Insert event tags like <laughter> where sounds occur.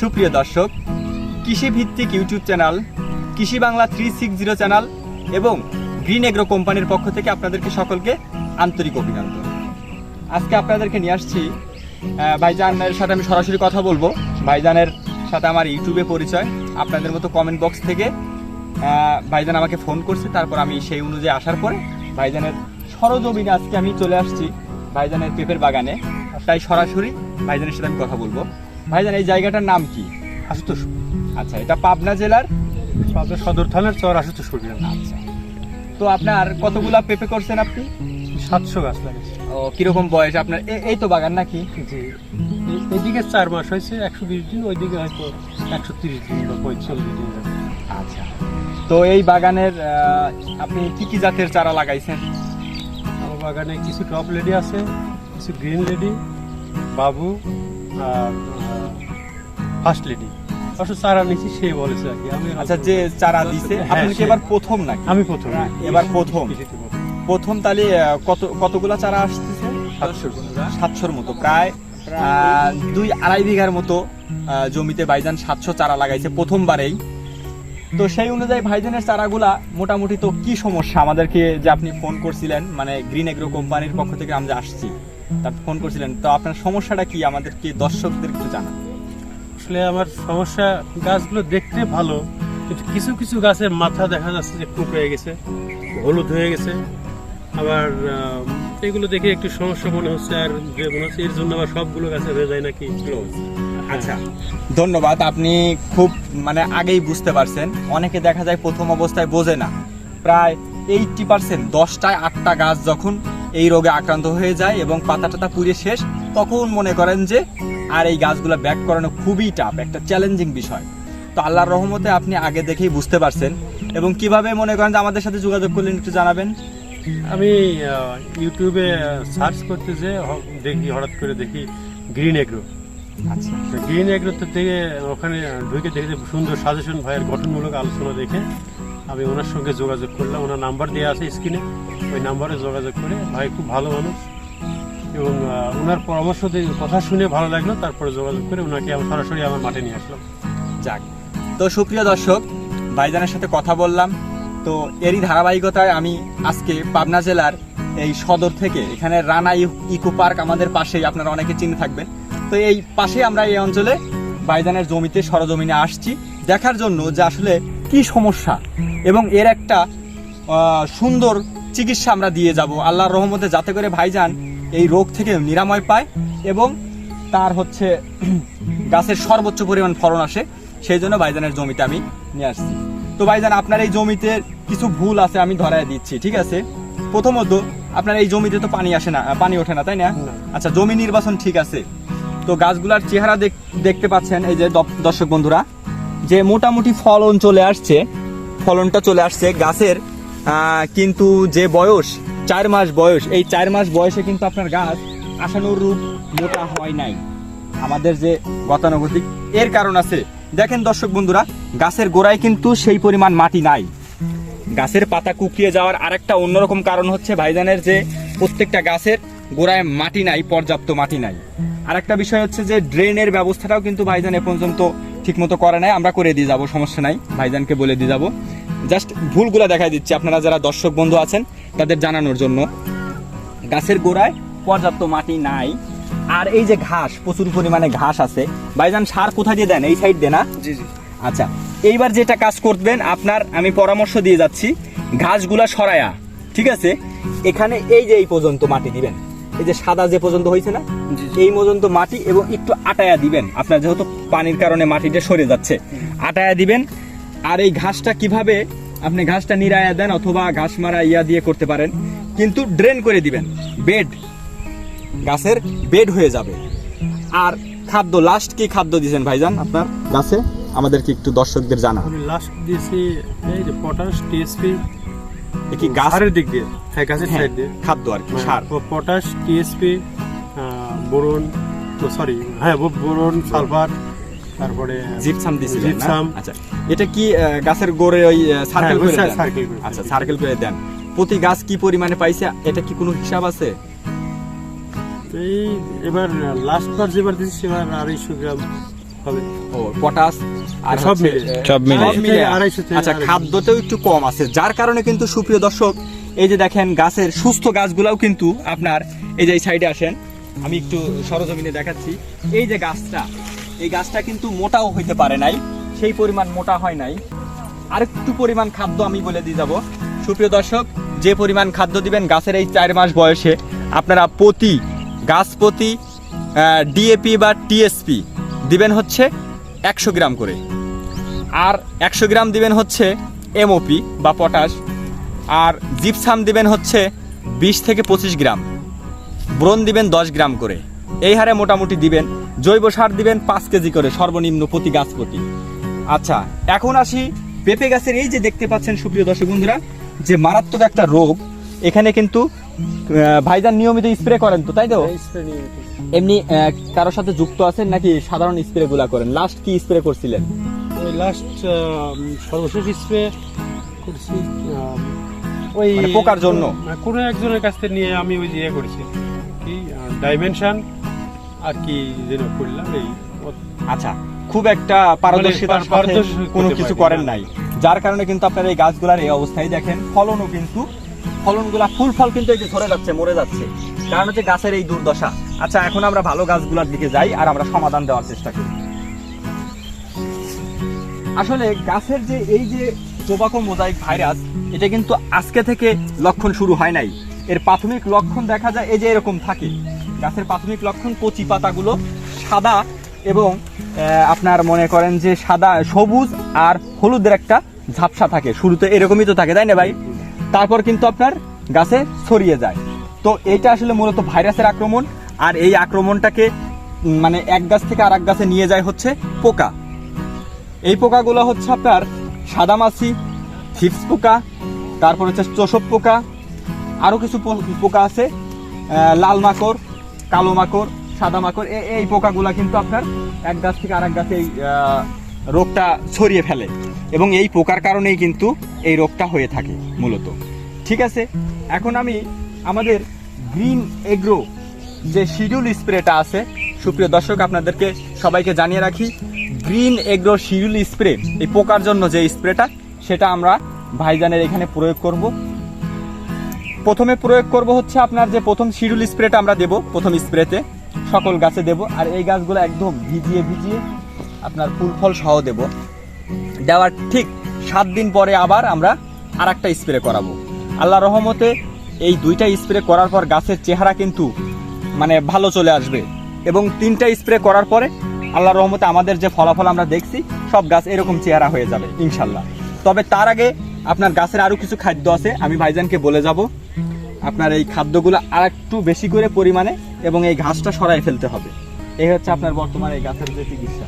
সুপ্রিয় দর্শক কৃষি ভিত্তিক YouTube channel Krishi Bangla three six zero channel এবং গ্রিন এগ্রো কোম্পানির পক্ষ থেকে আপনাদেরকে সকলকে আন্তরিক অভিনন্দন। আজকে আপনাদেরকে নিয়ে আসছি ভাইজানের সাথে আমি সরাসরি কথা বলব। ভাইজানের সাথে আমার ইউটিউবে পরিচয়। আপনাদের মতো কমেন্ট বক্স থেকে ভাইজান আমাকে ফোন করছে, তারপর আমি সেই অনুযায়ী আসার পরে ভাইজানের সরজমিনে আজকে আমি চলে আসছি, ভাইজানের পেঁপের বাগানে। তাই সরাসরি ভাইজানের সাথে আমি কথা বলব। ভাইজান এই জায়গাটার নাম কি? আশুতোষ। আচ্ছা এটা পাবনা জেলার? পাবনা সদর থানার চর আশুতোষ আচ্ছা। তো আপনার কতগুলা পেঁপে করছেন আপনি? সাতশো গাছ লাগিয়েছে। ও কীরকম বয়স আপনার? এই তো বাগান নাকি? জি। এইদিকে চার মাস হয়েছে একশো বিশ দিন ওইদিকে হয়তো একশো তিরিশ দিন বা পঁয়তাল্লিশ দিন আচ্ছা। তো এই বাগানের আপনি কি কি জাতের চারা লাগাইছেন? আমার বাগানে কিছু টপ লেডি আছে কিছু গ্রিন লেডি বাবু আর ফার্স্ট লেডি অবশ্য চারা নিচ্ছি সে বলেছে আর কি। আমি আচ্ছা যে চারা দিছে হ্যাঁ, আপনি কি এবার প্রথম নাকি? আমি প্রথম। এবার প্রথম। প্রথম। তাহলে কত কতগুলা চারা আসতেছে? সাতশো সাতশোর মতো প্রায় দুই আড়াই বিঘার মতো জমিতে ভাইজান সাতশো চারা লাগাইছে প্রথমবারেই। তো সেই অনুযায়ী ভাইজানের চারাগুলা মোটামুটি তো কি সমস্যা? আমাদেরকে যে আপনি ফোন করছিলেন মানে গ্রিন এগ্রো কোম্পানির পক্ষ থেকে আমরা আসছি তার ফোন করছিলেন। তো আপনার সমস্যাটা কি? আমাদেরকে দর্শকদের একটু জানান। আসলে আমার সমস্যা গাছগুলো দেখতে ভালো কিন্তু কিছু কিছু গাছের মাথা দেখা যাচ্ছে যে কুক হয়ে গেছে হলুদ হয়ে গেছে। আবার এগুলো দেখে একটু সমস্যা মনে হচ্ছে আর যে মনে হচ্ছে এর জন্য আবার সবগুলো গাছে হয়ে যায় নাকি? আচ্ছা ধন্যবাদ আপনি খুব মানে আগেই বুঝতে পারছেন। অনেকে দেখা যায় প্রথম অবস্থায় বোঝে না। প্রায় এইটটি পার্সেন্ট দশটায় আটটা গাছ যখন এই রোগে আক্রান্ত হয়ে যায় এবং পাতা টাতা পুড়ে শেষ তখন মনে করেন যে আর এই গাছগুলো ব্যাক করানো খুবই টাফ একটা চ্যালেঞ্জিং বিষয়। তো আল্লাহর রহমতে আপনি আগে দেখেই বুঝতে পারছেন। এবং কীভাবে মনে করেন যে আমাদের সাথে যোগাযোগ করলেন একটু জানাবেন? আমি ইউটিউবে সার্চ করতে যে দেখি হঠাৎ করে দেখি গ্রিন এগ্রো আচ্ছা। গ্রিন এগ্রোতে থেকে ওখানে ঢুকে দেখে সুন্দর সাজেশন ভাইয়ের গঠনমূলক আলোচনা দেখে আমি ওনার সঙ্গে যোগাযোগ করলাম। ওনার নাম্বার দেওয়া আছে স্ক্রিনে ওই নাম্বারে যোগাযোগ করে ভাই খুব ভালো মানুষ। এবং ওনার পরামর্শ কথা শুনে ভালো লাগল, তারপরে যোগাযোগ করে ওনাকে আমি সরাসরি আমার মাঠে নিয়ে আসলাম। যাক, তো সুপ্রিয় দর্শক, ভাইজানের সাথে কথা বললাম, তো এরই ধারাবাহিকতায় আমি আজকে পাবনা জেলার এই সদর থেকে, এখানে রানা ইকো পার্ক আমাদের পাশেই, আপনারা অনেকে চিনে থাকবেন। তো এই পাশে আমরা এই অঞ্চলে ভাইজানের জমিতে, সরজমিনে আসছি, দেখার জন্য যে আসলে কি সমস্যা এবং এর একটা সুন্দর চিকিৎসা আমরা দিয়ে যাব। আল্লাহর রহমতে যাতে করে ভাইজান এই রোগ থেকে নিরাময় পায় এবং তার হচ্ছে <clears throat> গাছের সর্বোচ্চ পরিমাণ ফলন আসে। সেই জন্য বাইজানের জমিতে আমি নিয়ে আসছি। তো ভাইজান আপনার এই জমিতে কিছু ভুল আছে আমি ধরায় দিচ্ছি ঠিক আছে? প্রথমত আপনার এই জমিতে তো পানি আসে না পানি ওঠে না তাই না। আচ্ছা জমি নির্বাচন ঠিক আছে। তো গাছগুলার চেহারা দেখ- দেখতে পাচ্ছেন এই যে দর্শক বন্ধুরা যে মোটামুটি ফলন চলে আসছে ফলনটা চলে আসছে। গাছের আহ, কিন্তু যে বয়স চার মাস বয়স, এই চার মাস বয়সে কিন্তু আপনার গাছ আশানুর রূপ মোটা হয় নাই। আমাদের যে গতানুগতিক, এর কারণ আছে। দেখেন দর্শক বন্ধুরা, গাছের গোড়ায় কিন্তু সেই পরিমাণ মাটি নাই। গাছের পাতা কুকড়িয়ে যাওয়ার আরেকটা অন্যরকম কারণ হচ্ছে ভাইজানের যে প্রত্যেকটা গাছের গোড়ায় মাটি নাই, পর্যাপ্ত মাটি নাই। আরেকটা বিষয় হচ্ছে যে ড্রেনের ব্যবস্থাটাও কিন্তু ভাইজান এ পর্যন্ত ঠিকমতো করে নাই। আমরা করে দিয়ে যাব, সমস্যা নাই। ভাইজানকে বলে দিয়ে যাব। জাস্ট ভুলগুলো দেখাই দিচ্ছি। আপনারা যারা দর্শক বন্ধু আছেন তাদের জানানোর জন্য। গাছের গোড়ায় পর্যাপ্ত মাটি নাই। আর এই যে ঘাস প্রচুর পরিমাণে ঘাস আছে। ভাইজান সার কোথায় দিয়ে দেন? এই সাইড দিয়ে না? জি জি। আচ্ছা এইবার যেটা কাজ করবেন আপনার আমি পরামর্শ দিয়ে যাচ্ছি ঘাসগুলা সরায়া ঠিক আছে? এখানে এই যে এই পর্যন্ত মাটি দিবেন এই যে সাদা যে পর্যন্ত হয়েছে না এই পর্যন্ত মাটি এবং একটু আটায়া দিবেন। আপনার যেহেতু পানির কারণে মাটিটা সরে যাচ্ছে। আটায়া দিবেন আর এই ঘাসটা কীভাবে আপনি ঘাসটা নিরায়া দেন অথবা ঘাস মারা ইয়া দিয়ে করতে পারেন। কিন্তু ড্রেন করে দিবেন। বেড গাছের বেড হয়ে যাবে। আর খাদ্য লাস্ট কি খাদ্য দিয়েছেন ভাইজান আপনার গাছে? আমাদেরকে একটু দর্শকদের জানা লাস্ট দিয়েছি এই যে পটাশ টিএসপি কি গাছ? সারের দিক দিয়ে হ্যাঁ গাছের হ্যাঁ, সাইড দিয়ে। খাদ্য আর কি সার। পটাশ টিএসপি বোরন সরি হ্যাঁ বোরন সালফার তারপরে জিপসাম দিয়েছিলেন না? জিপসাম। আচ্ছা এটা কি গাছের গোড়ে ওই সার্কেল হ্যাঁ, করে দেন? আচ্ছা সার্কেল করে দেন প্রতি গাছ কি পরিমাণে পাইছে এটা কি কোনো হিসাব আছে এই এবার লাস্ট বার যেবার সেবার আড়াইশো গ্রাম হবে ও পটাশ আর সব মিলে। সব মিলে। আড়াইশো আচ্ছা আড়াইশো। একটু কম আছে যার কারণে কিন্তু সুপ্রিয় দর্শক এই যে দেখেন গাছের সুস্থ গাছগুলাও কিন্তু আপনার এই যে সাইডে আসেন আমি একটু সরজমিনে দেখাচ্ছি এই যে গাছটা এই গাছটা কিন্তু মোটাও হইতে পারে নাই। সেই পরিমাণ মোটা হয় নাই। আরেকটু পরিমাণ খাদ্য আমি বলে দিয়ে যাব। সুপ্রিয় দর্শক, যে পরিমাণ খাদ্য দিবেন গাছের এই চার মাস বয়সে, আপনারা প্রতি গাছ প্রতি ডিএপি বা টিএসপি দিবেন হচ্ছে একশো গ্রাম করে। আর একশো গ্রাম দিবেন হচ্ছে এমওপি বা পটাশ। আর জিপসাম দিবেন হচ্ছে বিশ থেকে পঁচিশ গ্রাম। ব্রোন দিবেন দশ গ্রাম করে। এই হারে মোটামুটি দিবেন জৈব সার দিবেন পাঁচ কেজি করে সর্বনিম্ন প্রতি গাছ প্রতি। আচ্ছা এখন আসি পেঁপে গাছের এই যে দেখতে পাচ্ছেন সুপ্রিয় দর্শক বন্ধুরা যে মারাত্মক একটা রোগ এখানে কিন্তু ভাইজান নিয়মিত স্প্রে করেন তো তাই তো? এমনি কারোর সাথে যুক্ত আছেন নাকি সাধারণ স্প্রে গুলা করেন? লাস্ট কি স্প্রে করছিলেন? ওই লাস্ট সর্বশেষ স্প্রে করছি ওই মানে পোকার জন্য? কোনো একজনের কাছ থেকে নিয়ে আমি ওই ইয়ে করেছি। কি ডাইমেনশন আর কি যেন করলাম এই আচ্ছা খুব একটা পারদর্শিতার মানে সাথে কোনো কিছু করেন নাই। যার কারণে কিন্তু আপনার এই গাছগুলার এই অবস্থায় দেখেন। ফলনও কিন্তু ফলনগুলা ফুল ফল কিন্তু এই যে ঝরে যাচ্ছে মরে যাচ্ছে। কারণ হচ্ছে গাছের এই দুর্দশা। আচ্ছা এখন আমরা ভালো গাছগুলোর দিকে যাই আর আমরা সমাধান দেওয়ার চেষ্টা করি। আসলে গাছের যে এই যে টোবাকো মোজাইক ভাইরাস এটা কিন্তু আজকে থেকে লক্ষণ শুরু হয় নাই। এর প্রাথমিক লক্ষণ দেখা যায়, এই যে এরকম থাকে। গাছের প্রাথমিক লক্ষণ কচি পাতাগুলো সাদা এবং আপনার মনে করেন যে সাদা, সবুজ আর হলুদের একটা ঝাপসা থাকে। শুরুতে এরকমই তো থাকে, তাই না ভাই? তারপর কিন্তু আপনার গাছে ছড়িয়ে যায়। তো এইটা আসলে মূলত ভাইরাসের আক্রমণ, আর এই আক্রমণটাকে মানে এক গাছ থেকে আর এক গাছে নিয়ে যায় হচ্ছে পোকা। এই পোকাগুলো হচ্ছে আপনার সাদামাছি থিপস পোকা, তারপর হচ্ছে চোষক পোকা আরও কিছু পোকা আছে লাল মাকড়, কালো মাকড়, সাদা মাকড় এই পোকাগুলো কিন্তু আপনার এক গাছ থেকে আরেক গাছে এই রোগটা ছড়িয়ে ফেলে। এবং এই পোকার কারণেই কিন্তু এই রোগটা হয়ে থাকে মূলত। ঠিক আছে? এখন আমি আমাদের গ্রিন এগ্রো যে শিডিউল স্প্রেটা আছে, সুপ্রিয় দর্শক, আপনাদেরকে সবাইকে জানিয়ে রাখি, গ্রিন এগ্রো শিডিউল স্প্রে, এই পোকার জন্য যে স্প্রেটা, সেটা আমরা ভাইজানের এখানে প্রয়োগ করব। প্রথমে প্রয়োগ করব হচ্ছে আপনার যে প্রথম শিডিউল স্প্রেটা আমরা দেব, প্রথম স্প্রেতে সকল গাছে দেব, আর এই গাছগুলো একদম ভিজিয়ে ভিজিয়ে আপনার ফুল ফল সহ দেব। দেওয়ার ঠিক সাত দিন পরে আবার আমরা আর একটা স্প্রে করাবো। আল্লাহ রহমতে এই দুইটা স্প্রে করার পর গাছের চেহারা কিন্তু মানে ভালো চলে আসবে এবং তিনটা স্প্রে করার পরে আল্লাহ রহমতে আমাদের যে ফলাফল আমরা দেখছি, সব গাছ এরকম চেহারা হয়ে যাবে, ইনশাল্লাহ। তবে তার আগে আপনার গাছের আরও কিছু খাদ্য আছে, আমি ভাইজানকে বলে যাব। আপনার এই খাদ্যগুলো আর একটু বেশি করে পরিমাণে এবং এই ঘাসটা সরাই ফেলতে হবে। এই হচ্ছে আপনার বর্তমানে এই গাছের যে চিকিৎসা।